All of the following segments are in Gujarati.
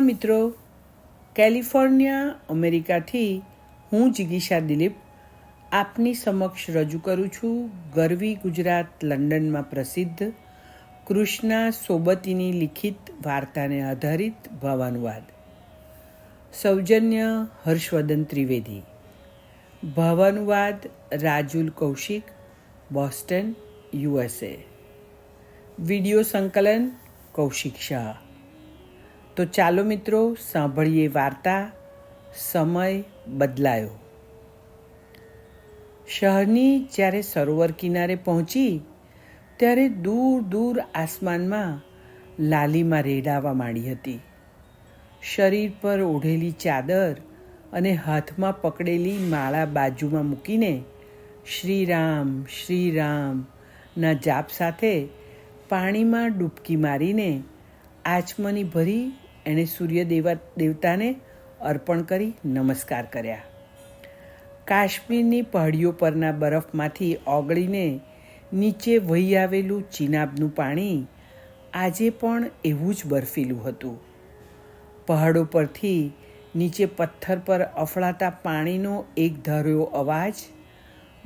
મિત્રો, કેલિફોર્નિયા, અમેરિકાથી હું જિગીશા દિલીપ આપની સમક્ષ રજૂ કરું છું ગરવી ગુજરાત લંડનમાં પ્રસિદ્ધ કૃષ્ણા સોબતીની લિખિત વાર્તાને આધારિત ભાવાનુવાદ. સૌજન્ય હર્ષવર્ધન ત્રિવેદી. ભાવાનુવાદ Rajul Kaushik, Boston USA video સંકલન કૌશિક શાહ. તો ચાલો મિત્રો સાંભળીએ વાર્તા, સમય બદલાયો. શહેરની જ્યારે સરોવર કિનારે પહોંચી, ત્યારે દૂર દૂર આસમાનમાં લાલીમાં રેડાવા માંડી હતી. શરીર પર ઓઢેલી ચાદર અને હાથમાં પકડેલી માળા બાજુમાં મૂકીને શ્રીરામ શ્રીરામના જાપ સાથે પાણીમાં ડૂબકી મારીને આચમની ભરી એણે સૂર્ય દેવા દેવતાને અર્પણ કરી નમસ્કાર કર્યા. કાશ્મીરની પહાડીઓ પરના બરફમાંથી ઓગળીને નીચે વહી આવેલું ચિનાબનું પાણી આજે પણ એવું જ બરફીલું હતું. પહાડો પરથી નીચે પથ્થર પર અફળાતા પાણીનો એક ધાર્યો અવાજ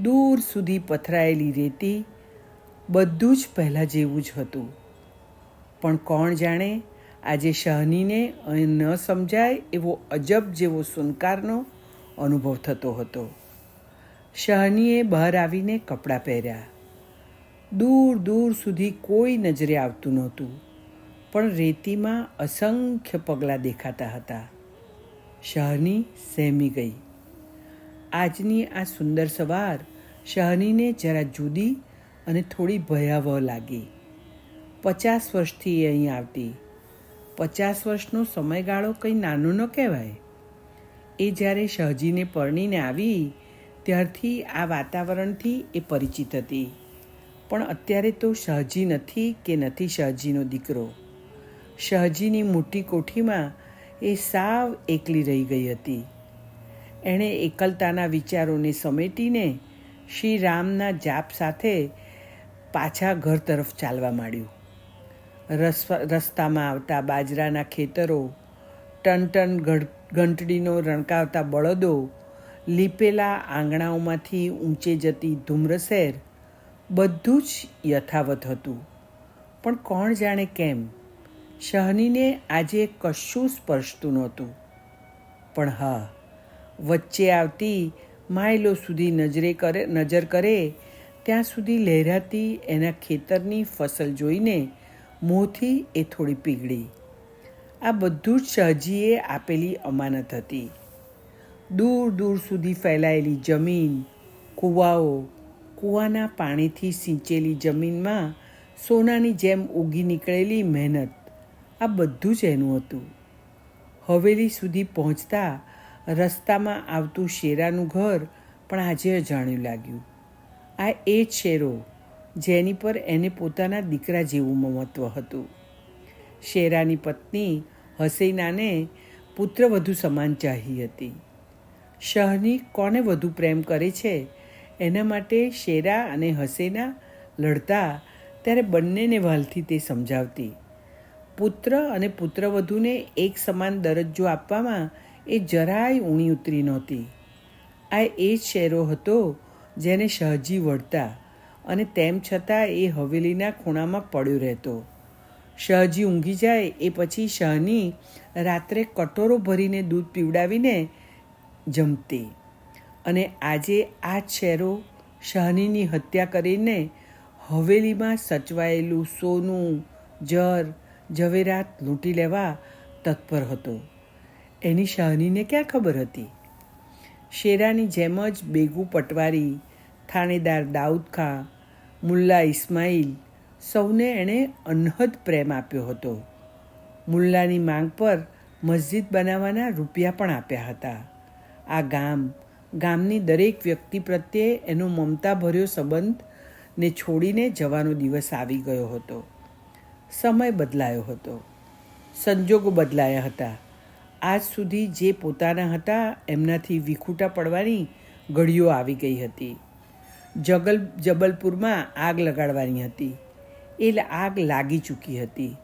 દૂર સુધી પથરાયેલી રેતી બધું જ પહેલાં જેવું જ હતું. પણ કોણ જાણે? આજે શહનીને ન સમજાય એવો અજબ જેવો સુનકારનો અનુભવ થતો હતો. શહનીએ બહાર આવીને કપડાં પહેર્યા. દૂર દૂર સુધી કોઈ નજરે આવતું નહોતું, પણ રેતીમાં અસંખ્ય પગલાં દેખાતા હતા. શહની સહેમી ગઈ. આજની આ સુંદર સવાર શહનીને જરા જુદી અને થોડી ભયાવહ લાગી. પચાસ વર્ષથી અહીં આવતી. પચાસ વર્ષનો સમયગાળો કંઈ નાનો ન કહેવાય. એ જ્યારે શહજીને પરણીને આવી, ત્યારથી આ વાતાવરણથી એ પરિચિત હતી. પણ અત્યારે તો શહજી નથી કે નથી શહજીનો દીકરો. શહજીની મોટી કોઠીમાં એ સાવ એકલી રહી ગઈ હતી. એણે એકલતાના વિચારોને સમેટીને શ્રી રામના જાપ સાથે પાછા ઘર તરફ ચાલવા માંડ્યું. રસ્તામાં આવતા બાજરાના ખેતરો ટન ટન ઘંટડીનો રણકાવતા બળદો, લીપેલા આંગણાઓમાંથી ઊંચે જતી ધૂમ્રસેર, બધું જ યથાવત હતું. પણ કોણ જાણે કેમ, શહનીને આજે કશું સ્પર્શતું નહોતું. પણ હા, વચ્ચે આવતી માઇલો સુધી નજરે કરે, નજર કરે, ત્યાં સુધી લહેરાતી એના ખેતરની ફસલ જોઈને મોંથી એ થોડી પીગળી. આ બધું જ શહજીએ આપેલી અમાનત હતી. દૂર દૂર સુધી ફેલાયેલી જમીન, કૂવાઓ, કૂવાના પાણીથી સિંચેલી જમીનમાં સોનાની જેમ ઉગી નીકળેલી મહેનત, આ બધું જ એનું હતું. હવેલી સુધી પહોંચતા રસ્તામાં આવતું શેરાનું ઘર પણ આજે અજાણ્યું લાગ્યું. આ એ જ શેરો જેની પર એને પોતાના દીકરા જેવું મહત્ત્વ હતું. શેરાની પત્ની હસૈનાને પુત્ર વધુ સમાન ચાહી હતી. શહની કોને વધુ પ્રેમ કરે છે? એના માટે શેરા અને હસેના લડતા ત્યારે બંનેને વાલથી તે સમજાવતી. પુત્ર અને પુત્રવધૂને એક સમાન દરજ્જો આપવામાં એ જરાય ઊણી ઉતરી નહોતી. આ એ જ શેરો હતો જેને શહજી વળતા અને તેમ છતાં એ હવેલીના ખૂણામાં પડ્યો રહેતો. શહજી ઊંઘી જાય એ પછી શહની રાત્રે કટોરો ભરીને દૂધ પીવડાવીને જમતી. અને આજે આ શેરો શાહનીની હત્યા કરીને હવેલીમાં સચવાયેલું સોનું, જર, ઝવેરાત લૂંટી લેવા તત્પર હતો. એની શહનીને ક્યાં ખબર હતી? શેરાની જેમ જ બેગુ પટવારી, થાણેદાર દાઉદ ખાં મુલ્લા ઇસ્માઇલ સૌને એણે અનહદ પ્રેમ આપ્યો હતો. મુલ્લાની માંગ પર મસ્જિદ બનાવવાના રૂપિયા પણ આપ્યા હતા. આ ગામ, ગામની દરેક વ્યક્તિ પ્રત્યે એનો મમતાભર્યો સંબંધ ને છોડીને જવાનો દિવસ આવી ગયો હતો. સમય બદલાયો હતો. સંજોગો બદલાયા હતા. આજ સુધી જે પોતાના હતા, એમનાથી વિખૂટા પડવાની ઘડીઓ આવી ગઈ હતી. જગલ જબલપુરમાં આગ લગાડવાની હતી. એ આગ લાગી ચૂકી હતી.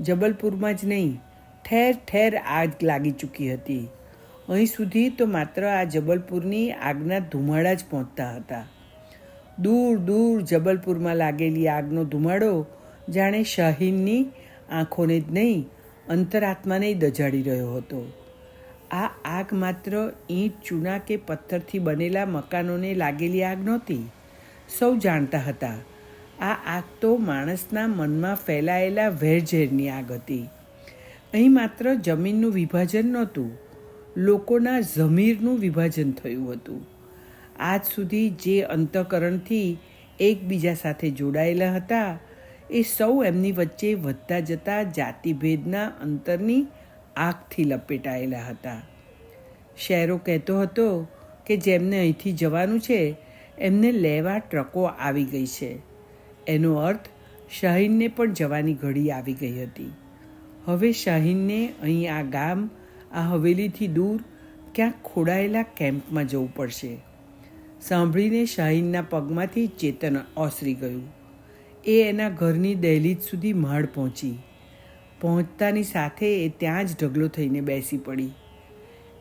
જબલપુરમાં જ નહીં, ઠેર ઠેર આગ લાગી ચૂકી હતી. અહીં સુધી તો માત્ર આ જબલપુરની આગના ધુમાડા જ પહોંચતા હતા. દૂર દૂર જબલપુરમાં લાગેલી આગનો ધુમાડો જાણે શાહીનની આંખોને જ નહીં, અંતરાત્માને દજાડી રહ્યો હતો. આ આગ માત્ર ઈંટ, ચૂના કે પથ્થરથી બનેલા મકાનોને લાગેલી આગ નહોતી. સૌ જાણતા હતા. આ આગ તો માણસના મનમાં ફેલાયેલા વેરઝેરની આગ હતી. અહીં માત્ર જમીનનું વિભાજન નહોતું. લોકોના જમીરનું વિભાજન થયું હતું. આજ સુધી જે અંતકરણથી એકબીજા સાથે જોડાયેલા હતા, એ સૌ એમની વચ્ચે વધતા જતા જાતિભેદના અંતરની આગથી લપેટાયેલા હતા. શેરો કહેતો હતો કે જેમને અહીંથી જવાનું છે, એમને લેવા ટ્રકો આવી ગઈ છે. એનો અર્થ, શાહીનને પણ જવાની ઘડી આવી ગઈ હતી. હવે શાહીનને અહીં આ ગામ, આ હવેલીથી દૂર, ક્યાંક ખોડાયેલા કેમ્પમાં જવું પડશે. સાંભળીને શાહીનના પગમાંથી ચેતન ઓસરી ગયું. એ એના ઘરની દહેલીજ સુધી માળ પહોંચી. પહોંચતાની સાથે એ ત્યાં જ ઢગલો થઈને બેસી પડી.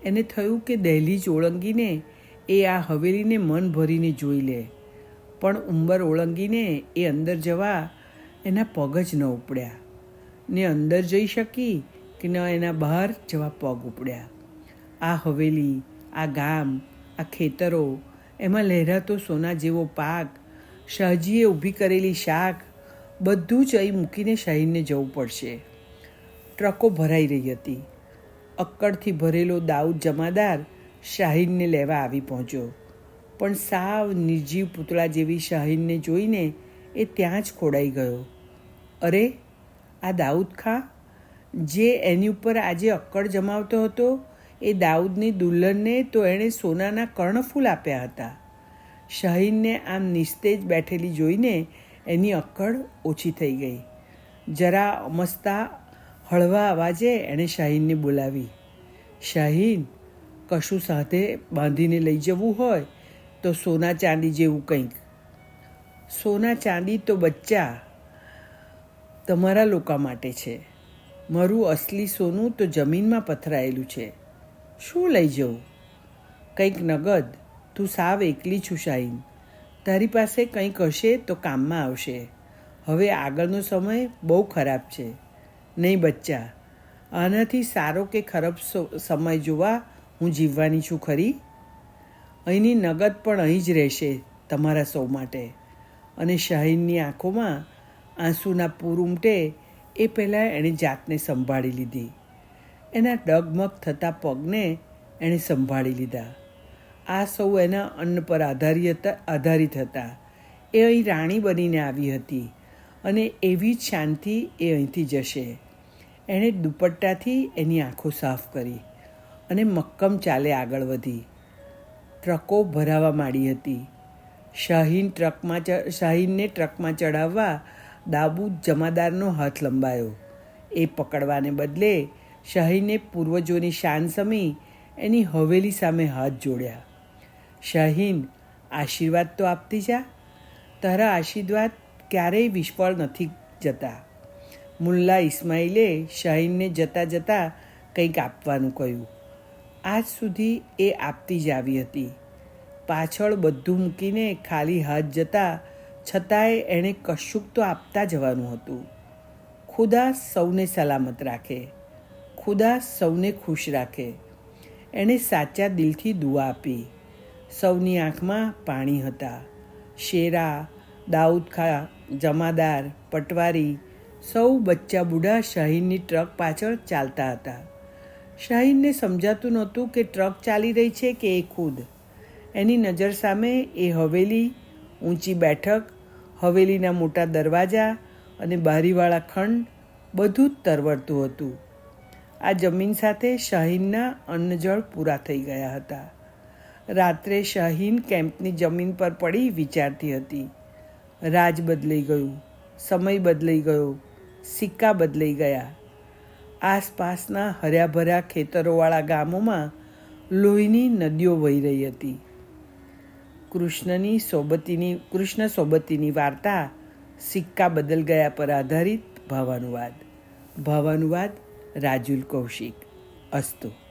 એને થયું કે દહેલીજ ઓળંગીને એ આ હવેલીને મન ભરીને જોઈ લે. પણ ઉંબર ઓળંગીને એ અંદર જવા એના પગ જ ન ઉપડ્યા. ને અંદર જઈ શકી કે ન એના બહાર જવા પગ ઉપડ્યા. આ હવેલી, આ ગામ, આ ખેતરો, એમાં લહેરાતો સોના જેવો પાક, શાહજીએ ઊભી કરેલી શાક, બધું જ અહીં મૂકીને શાહીનને જવું પડશે. ટ્રકો ભરાઈ રહી હતી. અક્કડથી ભરેલો દાઉદ જમાદાર શાહીનને લેવા આવી પહોંચ્યો. પણ સાવ નિર્જીવ પૂતળા જેવી શાહીનને જોઈને એ ત્યાં જ ખોડાઈ ગયો. અરે, આ દાઉદ ખા? જે એની ઉપર આજે અક્કડ જમાવતો હતો, એ દાઉદની દુલ્હનને તો એણે સોનાના કર્ણફૂલ આપ્યા હતા. શાહીનને આમ નિસ્તેજ બેઠેલી જોઈને એની અક્કડ ઓછી થઈ ગઈ. જરા અમસ્તા હળવા અવાજે એણે શાહીનને બોલાવી, શાહીન, કશું સાથે બાંધીને લઈ જવું હોય તો સોના ચાંદી જેવું કંઈક. સોના ચાંદી તો બચ્ચા તમારા લોકો માટે છે. મારું અસલી સોનું તો જમીનમાં પથરાયેલું છે. શું લઈ જવું? કંઈક નગદ. તું સાવ એકલી છું, શાહીન. તારી પાસે કંઈક હશે તો કામમાં આવશે. હવે આગળનો સમય બહુ ખરાબ છે. નહીં બચ્ચા. આનાથી સારો કે ખરાબ સમય જોવા હું જીવવાની છું ખરી? અહીંની નગદ પણ અહીં જ રહેશે તમારા સૌ માટે. અને શાહીનની આંખોમાં આંસુના પૂર ઉમટે એ પહેલાં એણે જાતને સંભાળી લીધી. એના ડગમગ થતા પગને એણે સંભાળી લીધા. આ સૌ એના અન્ન પર આધારિત આધારિત હતા. એ અહીં રાણી બનીને આવી હતી અને એવી જ શાંતિ એ અહીંથી જશે. એણે દુપટ્ટાથી એની આંખો સાફ કરી અને મક્કમ ચાલે આગળ વધી. ટ્રકો ભરાવા માંડી હતી. શાહીન ટ્રકમાં શાહીનને ટ્રકમાં ચડાવવા દાબુ જમાદારનો હાથ લંબાયો. એ પકડવાને બદલે શાહીને પૂર્વજોની શાન સમી એની હવેલી સામે હાથ જોડ્યા. શાહીન, આશીર્વાદ તો આપતી જા. તારા આશીર્વાદ ક્યારેય વિષ્ફળ નથી જતા. મુલ્લા ઇસ્માઇલે શાહીનને જતાં જતાં કંઈક આપવાનું કહ્યું. આજ સુધી એ આપતી જ આવી હતી. પાછળ બધું મૂકીને ખાલી હાથ જતા છતાંય એણે કશુંક તો આપતા જવાનું હતું. ખુદા સૌને સલામત રાખે. ખુદા સૌને ખુશ રાખે. એણે સાચા દિલથી દુઆ આપી. સૌની આંખમાં પાણી હતા. શેરા, દાઉદ ખા, જમાદાર, પટવારી સૌ બચ્ચા બુઢા શાહીનની ટ્રક પાછળ ચાલતા હતા. શાહીનને સમજાતું નહોતું કે ટ્રક ચાલી રહી છે કે એ ખુદ. એની નજર સામે એ હવેલી, ઊંચી બેઠક, હવેલીના મોટા દરવાજા અને બારીવાળા ખંડ બધું જ તરવરતું હતું. આ જમીન સાથે શાહીનના અન્નજળ પૂરા થઈ ગયા હતા. રાત્રે શાહીન કેમ્પની જમીન પર પડી વિચારતી હતી. રાજ બદલાઈ ગયું, સમય બદલાઈ ગયો સિક્કા બદલાઈ ગયા. આસપાસના હર્યાભર્યા ખેતરોવાળા ગામોમાં લોહીની નદીઓ વહી રહી હતી. કૃષ્ણની સોબતીની, કૃષ્ણ સોબતીની વાર્તા સિક્કા બદલ ગયા પર આધારિત ભાવાનુવાદ. ભાવાનુવાદ રાજુલ કૌશિક. અસ્તુ.